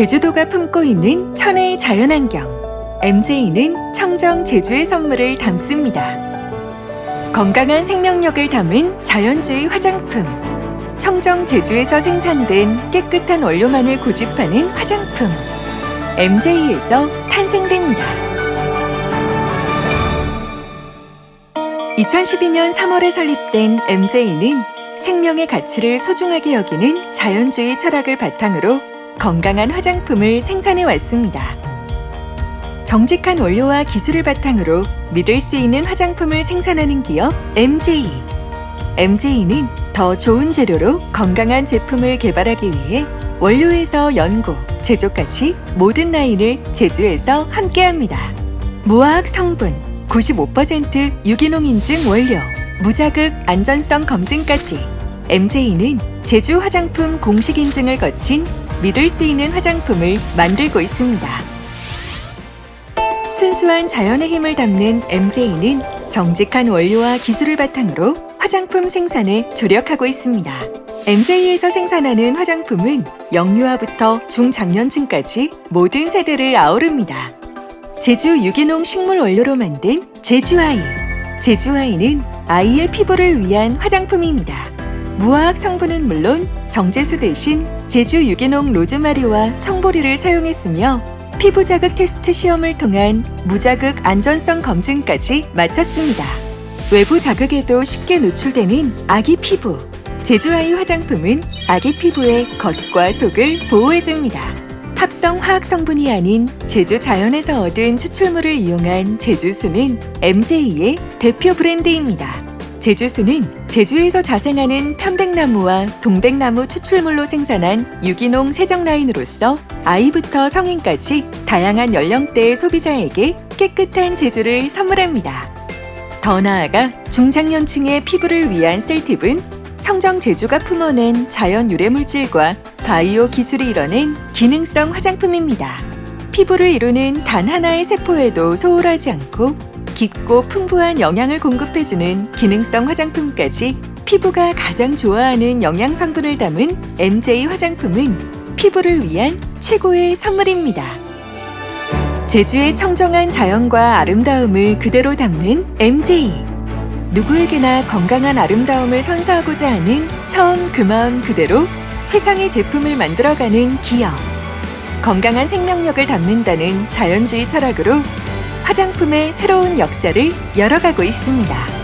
제주도가 품고 있는 천혜의 자연환경. MJ는 청정 제주의 선물을 담습니다. 건강한 생명력을 담은 자연주의 화장품. 청정 제주에서 생산된 깨끗한 원료만을 고집하는 화장품. MJ에서 탄생됩니다. 2012년 3월에 설립된 MJ는 생명의 가치를 소중하게 여기는 자연주의 철학을 바탕으로 건강한 화장품을 생산해 왔습니다. 정직한 원료와 기술을 바탕으로 믿을 수 있는 화장품을 생산하는 기업 MJ. MJ는 더 좋은 재료로 건강한 제품을 개발하기 위해 원료에서 연고, 제조까지 모든 라인을 제주에서 함께합니다. 무화학 성분 95% 유기농 인증 원료, 무자극 안전성 검증까지 MJ는 제주 화장품 공식 인증을 거친 믿을 수 있는 화장품을 만들고 있습니다. 순수한 자연의 힘을 담는 MJ는 정직한 원료와 기술을 바탕으로 화장품 생산에 주력하고 있습니다. MJ에서 생산하는 화장품은 영유아부터 중장년층까지 모든 세대를 아우릅니다. 제주 유기농 식물 원료로 만든 제주아이. 제주아이는 아이의 피부를 위한 화장품입니다. 무화학 성분은 물론 정제수 대신 제주 유기농 로즈마리와 청보리를 사용했으며 피부 자극 테스트 시험을 통한 무자극 안전성 검증까지 마쳤습니다. 외부 자극에도 쉽게 노출되는 아기 피부. 제주아이 화장품은 아기 피부의 겉과 속을 보호해줍니다. 합성 화학 성분이 아닌 제주 자연에서 얻은 추출물을 이용한 제주수는 MJ의 대표 브랜드입니다. 제주수는 제주에서 자생하는 편백나무와 동백나무 추출물로 생산한 유기농 세정 라인으로서 아이부터 성인까지 다양한 연령대의 소비자에게 깨끗한 제주를 선물합니다. 더 나아가 중장년층의 피부를 위한 셀팁은 청정 제주가 품어낸 자연 유래 물질과 바이오 기술이 이뤄낸 기능성 화장품입니다. 피부를 이루는 단 하나의 세포에도 소홀하지 않고 깊고 풍부한 영양을 공급해주는 기능성 화장품까지 피부가 가장 좋아하는 영양 성분을 담은 MJ 화장품은 피부를 위한 최고의 선물입니다. 제주의 청정한 자연과 아름다움을 그대로 담는 MJ. 누구에게나 건강한 아름다움을 선사하고자 하는 처음 그 마음 그대로 최상의 제품을 만들어가는 기업. 건강한 생명력을 담는다는 자연주의 철학으로 화장품의 새로운 역사를 열어가고 있습니다.